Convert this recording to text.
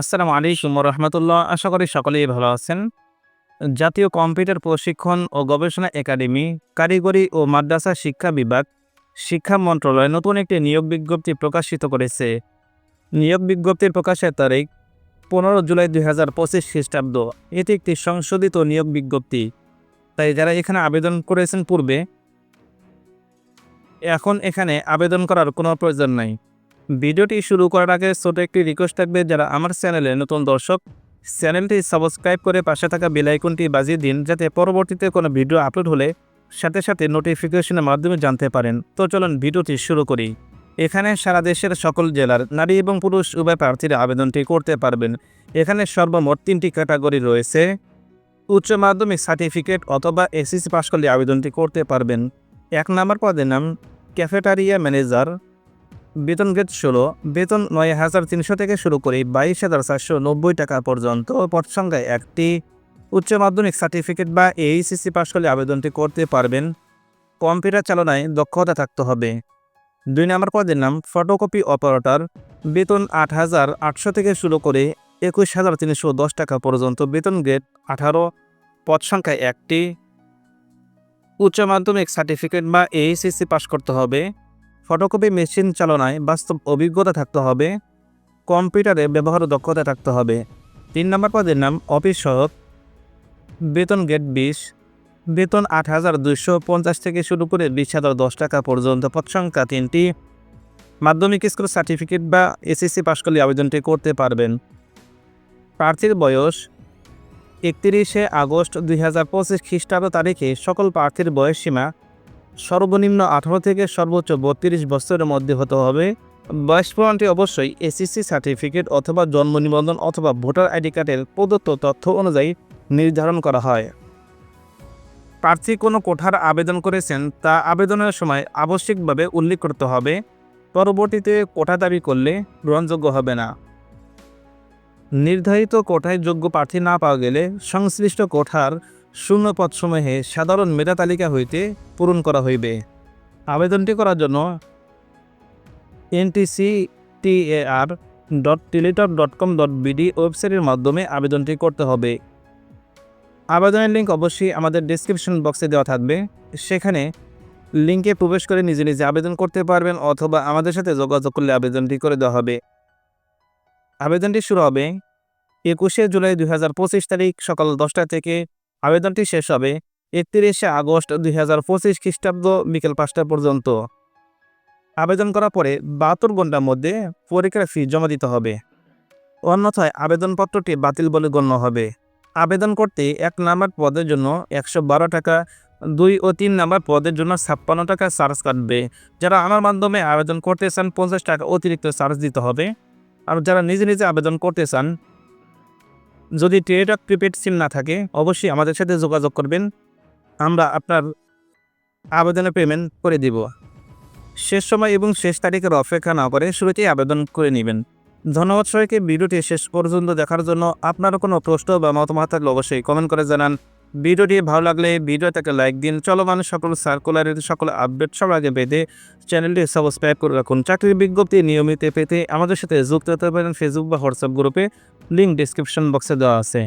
আসসালামু আলাইকুম রহমতুল্লাহ আশা করি সকলেই ভালো আছেন। জাতীয় কম্পিউটার প্রশিক্ষণ ও গবেষণা একাডেমি, কারিগরি ও মাদ্রাসা শিক্ষা বিভাগ, শিক্ষা মন্ত্রণালয় নতুন একটি নিয়োগ বিজ্ঞপ্তি প্রকাশিত করেছে। নিয়োগ বিজ্ঞপ্তির প্রকাশের তারিখ পনেরো জুলাই দুই হাজার পঁচিশ খ্রিস্টাব্দ। এটি একটি সংশোধিত নিয়োগ বিজ্ঞপ্তি। তাই যারা এখানে আবেদন করেছেন পূর্বে, এখন এখানে আবেদন করার কোনো প্রয়োজন নাই। ভিডিওটি শুরু করার আগে ছোট একটি রিকোয়েস্ট থাকবে যারা আমার চ্যানেলে নতুন দর্শক। চ্যানেলটি সাবস্ক্রাইব করে পাশে থাকা বেল আইকনটি বাজিয়ে দিন যাতে পরবর্তীতে কোনো ভিডিও আপলোড হলে সাথে সাথে নোটিফিকেশনের মাধ্যমে জানতে পারেন। তো চলুন ভিডিওটি শুরু করি। এখানে সারা দেশের সকল জেলার নারী এবং পুরুষ উভয় প্রার্থীরা আবেদনটি করতে পারবেন। এখানে সর্বমোট তিনটি ক্যাটাগরি রয়েছে। উচ্চ মাধ্যমিক সার্টিফিকেট অথবা এসএসসি পাশ করলে আবেদনটি করতে পারবেন। এক নম্বর পদের নাম ক্যাফেটারিয়া ম্যানেজার বেতন গ্রেড ষোলো, বেতন নয় হাজার তিনশো থেকে শুরু করে বাইশ হাজার চারশো নব্বই টাকা পর্যন্ত পদ সংখ্যায় একটি। উচ্চ মাধ্যমিক সার্টিফিকেট বা এইচএসসি পাশ করলে আবেদনটি করতে পারবেন। কম্পিউটার চালনায় দক্ষতা থাকতে হবে। দুই নম্বর পদের নাম, ফটোকপি অপারেটর, বেতন আট হাজার আটশো থেকে শুরু করে একুশ হাজার তিনশো দশ টাকা পর্যন্ত বেতন গ্রেড আঠারো পদ সংখ্যায় একটি। উচ্চ মাধ্যমিক সার্টিফিকেট বা এইচএসসি পাশ করতে হবে। ফটোকপি মেশিন চালনায় বাস্তব অভিজ্ঞতা থাকতে হবে, কম্পিউটারে ব্যবহার দক্ষতা থাকতে হবে। তিন নম্বর পদের নাম অফিস সহায়ক বেতন গেট বিশ, বেতন আট হাজার দুইশো পঞ্চাশ থেকে শুরু করে বিশ হাজার দশ টাকা পর্যন্ত। পদ সংখ্যা তিনটি, মাধ্যমিক স্কুল সার্টিফিকেট বা এসএসসি পাশ করলে আবেদনটি করতে পারবেন। প্রার্থীর বয়স, একত্রিশে আগস্ট দুই হাজার পঁচিশ খ্রিস্টাব্দ তারিখে সকল প্রার্থীর বয়স সীমা সর্বনিম্ন আঠারো থেকে সর্বোচ্চ বত্রিশ বছরের মধ্যে হতে হবে। বয়স প্রমাণটি অবশ্যই এসএসসি সার্টিফিকেট অথবা জন্ম নিবন্ধন অথবা ভোটার আইডি কার্ডের প্রদত্ত তথ্য অনুযায়ী নির্ধারণ করা হয়। প্রার্থী কোনো কোঠার আবেদন করেছেন তা আবেদনের সময় আবশ্যিকভাবে উল্লেখ করতে হবে। পরবর্তীতে কোঠা দাবি করলে গ্রহণযোগ্য হবে না। নির্ধারিত কোঠায় যোগ্য প্রার্থী না পাওয়া গেলে সংশ্লিষ্ট কোঠার শূন্য পদসমূহে সাধারণ মেধা তালিকা হইতে পূরণ করা হইবে। আবেদনটি করার জন্য NTC টিএআর dot Teletalk dot com dot BD ওয়েবসাইটের মাধ্যমে আবেদনটি করতে হবে। আবেদনের লিঙ্ক অবশ্যই আমাদের ডিসক্রিপশন বক্সে দেওয়া থাকবে। সেখানে লিঙ্কে প্রবেশ করে নিজে নিজে আবেদন করতে পারবেন অথবা আমাদের সাথে যোগাযোগ করলে আবেদনটি করে দেওয়া হবে। আবেদনটি শুরু হবে একুশে জুলাই দু হাজার পঁচিশ তারিখ সকাল দশটা থেকে আবেদনটি শেষ হবে একত্রিশে আগস্ট দুই হাজার পঁচিশ খ্রিস্টাব্দ বিকেল পাঁচটা পর্যন্ত। আবেদন করার পরে বাহাত্তর ঘণ্টার মধ্যে পরীক্ষার ফি জমা দিতে হবে। অন্যথায় আবেদনপত্রটি বাতিল বলে গণ্য হবে। আবেদন করতে এক নাম্বার পদের জন্য একশো বারো টাকা, দুই ও তিন নাম্বার পদের জন্য ছাপ্পান্ন টাকা চার্জ কাটবে। যারা আমার মাধ্যমে আবেদন করতে চান, পঞ্চাশ টাকা অতিরিক্ত চার্জ দিতে হবে। আর যারা নিজে নিজে আবেদন করতে চান যদি টেলিটক প্রিপেড সিম না থাকে, অবশ্যই আমাদের সাথে যোগাযোগ করবেন। আমরা আপনার আবেদনের পেমেন্ট করে দিব। শেষ সময় এবং শেষ তারিখের অপেক্ষা না করে শুরুতেই আবেদন করে নেবেন। ধন্যবাদ সবাইকে, ভিডিওটি শেষ পর্যন্ত দেখার জন্য আপনারও কোনো প্রশ্ন বা মতামত থাকলে অবশ্যই কমেন্ট করে জানান। ভিডিওটি ভালো লাগলে ভিডিওটাকে লাইক দিন, চলমান সকল সার্কুলারের সকল আপডেট সবার আগে পেতে চ্যানেলটি সাবস্ক্রাইব করে রাখুন। চাকরির বিজ্ঞপ্তি নিয়মিত পেতে আমাদের সাথে যুক্ত হতে পারেন ফেসবুক বা হোয়াটসঅ্যাপ গ্রুপে লিঙ্ক ডিসক্রিপশন বক্সে দেওয়া আছে